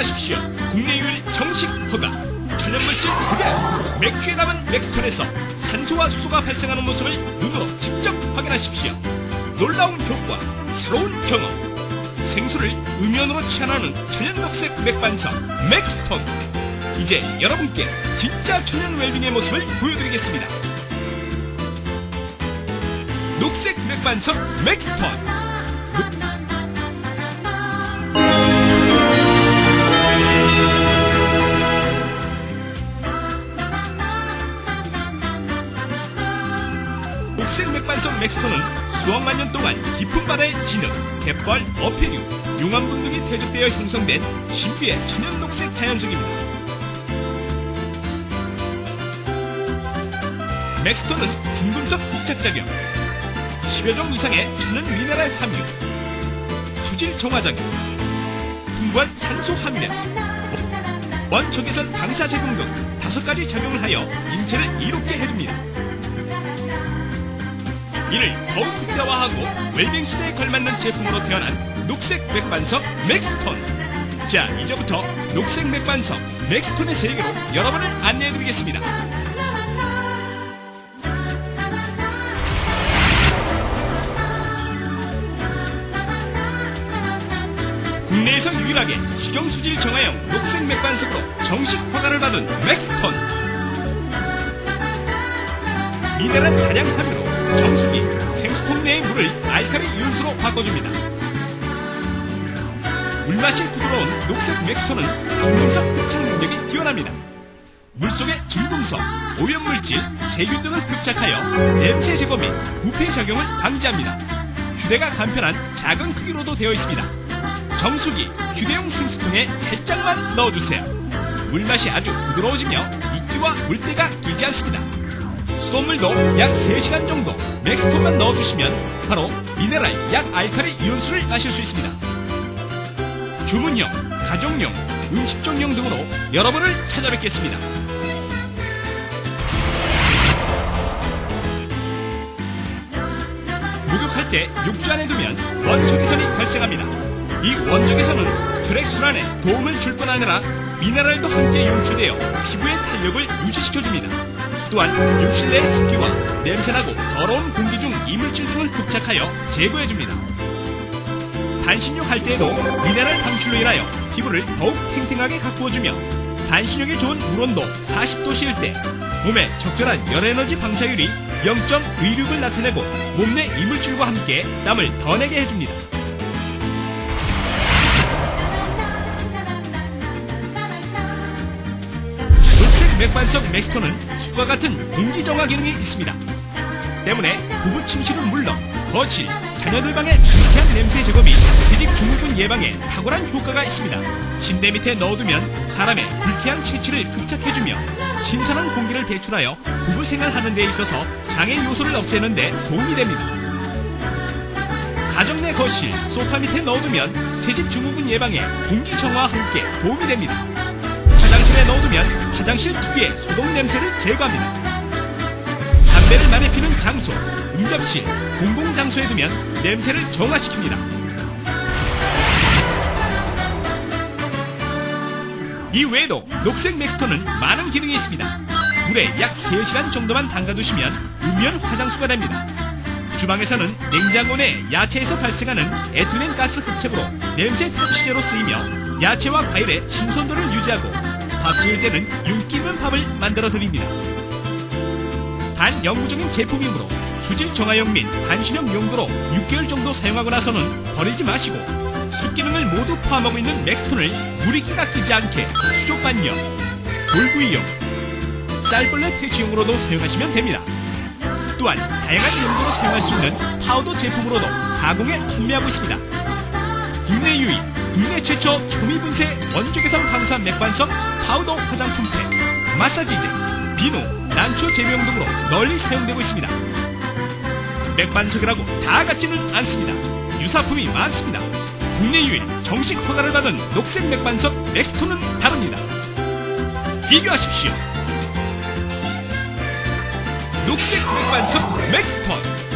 비교하십시오. 국내 유일 정식 허가. 천연물질 그대로 맥주에 남은 맥스톤에서 산소와 수소가 발생하는 모습을 눈으로 직접 확인하십시오. 놀라운 효과, 새로운 경험. 생수를 음연으로 취한하는 천연 녹색 맥반석 맥스톤. 이제 여러분께 진짜 천연 웰빙의 모습을 보여드리겠습니다. 녹색 맥반석 맥스톤. 녹색 맥반석 맥스톤은 수억만 년 동안 깊은 바다의 진흙, 갯벌, 어패류, 용암분 등이 퇴적되어 형성된 신비의 천연 녹색 자연석입니다. 맥스톤은 중금속 부착작용, 10여 종 이상의 천연 미네랄 함유, 수질 정화작용, 풍부한 산소 함유량, 원적외선 방사 제공 등 다섯 가지 작용을 하여 인체를 이롭게 해줍니다. 이를 더욱 극대화하고 웰빙 시대에 걸맞는 제품으로 태어난 녹색 맥반석 맥스톤. 자, 이제부터 녹색 맥반석 맥스톤의 세계로 여러분을 안내해드리겠습니다. 국내에서 유일하게 식용수질 정화용 녹색 맥반석으로 정식 허가를 받은 맥스톤. 미네랄 다량 함유로 정수기, 생수통 내의 물을 알칼리 이온수로 바꿔줍니다. 물맛이 부드러운 녹색 맥스톤은 중금속 흡착 능력이 뛰어납니다. 물속의 중금속, 오염물질, 세균 등을 흡착하여 냄새 제거 및 부패 작용을 방지합니다. 휴대가 간편한 작은 크기로도 되어 있습니다. 정수기, 휴대용 생수통에 살짝만 넣어주세요. 물맛이 아주 부드러워지며 이끼와 물때가 끼지 않습니다. 수돗물도 약 3시간 정도 맥스톤만 넣어주시면 바로 미네랄 약 알칼리 이온수를 마실 수 있습니다. 주문용, 가정용, 음식점용 등으로 여러분을 찾아뵙겠습니다. 목욕할 때 욕조 안에 두면 원적외선이 발생합니다. 이 원적외선은 혈액 순환에 도움을 줄 뿐 아니라 미네랄도 함께 용출되어 피부의 탄력을 유지시켜줍니다. 또한 욕실 내 습기와 냄새나고 더러운 공기 중 이물질 등을 흡착하여 제거해줍니다. 반신욕 할 때에도 미네랄 방출로 인하여 피부를 더욱 탱탱하게 가꾸어주며 반신욕에 좋은 물온도 40도씨일 때 몸에 적절한 열에너지 방사율이 0.26을 나타내고 몸 내 이물질과 함께 땀을 더 내게 해줍니다. 맥반석 맥스톤은 숲과 같은 공기 정화 기능이 있습니다. 때문에 부부 침실은 물론 거실, 자녀들 방의 불쾌한 냄새 제거 및 새집 증후군 예방에 탁월한 효과가 있습니다. 침대 밑에 넣어두면 사람의 불쾌한 체취를 흡착해주며 신선한 공기를 배출하여 부부 생활하는 데 있어서 장애 요소를 없애는 데 도움이 됩니다. 가정 내 거실, 소파 밑에 넣어두면 새집 증후군 예방에 공기 정화와 함께 도움이 됩니다. 화장실에 넣어두면 화장실 특유의 소독 냄새를 제거합니다. 담배를 많이 피는 장소, 응접실, 공공장소에 두면 냄새를 정화시킵니다. 이 외에도 녹색 맥스톤은 많은 기능이 있습니다. 물에 약 3시간 정도만 담가두시면 음연 화장수가 됩니다. 주방에서는 냉장고 내 야채에서 발생하는 에틸렌 가스 흡착으로 냄새 탈취제로 쓰이며 야채와 과일의 신선도를 유지하고 밥 지을 때는 윤기 있는 밥을 만들어 드립니다. 반영구적인 제품이므로 수질 정화용 및 반신형 용도로 6개월 정도 사용하고 나서는 버리지 마시고 숯기능을 모두 포함하고 있는 맥스톤을 물이기가 끼지 않게 수족관용, 돌구이용, 쌀벌레 퇴치용으로도 사용하시면 됩니다. 또한 다양한 용도로 사용할 수 있는 파우더 제품으로도 가공해 판매하고 있습니다. 국내 유일, 국내 최초 초미분쇄 원적외선 방사 맥반석 파우더 화장품팩, 마사지제, 비누, 난초 제명 등으로 널리 사용되고 있습니다. 맥반석이라고 다 같지는 않습니다. 유사품이 많습니다. 국내 유일 정식 허가를 받은 녹색 맥반석 맥스톤은 다릅니다. 비교하십시오. 녹색 맥반석 맥스톤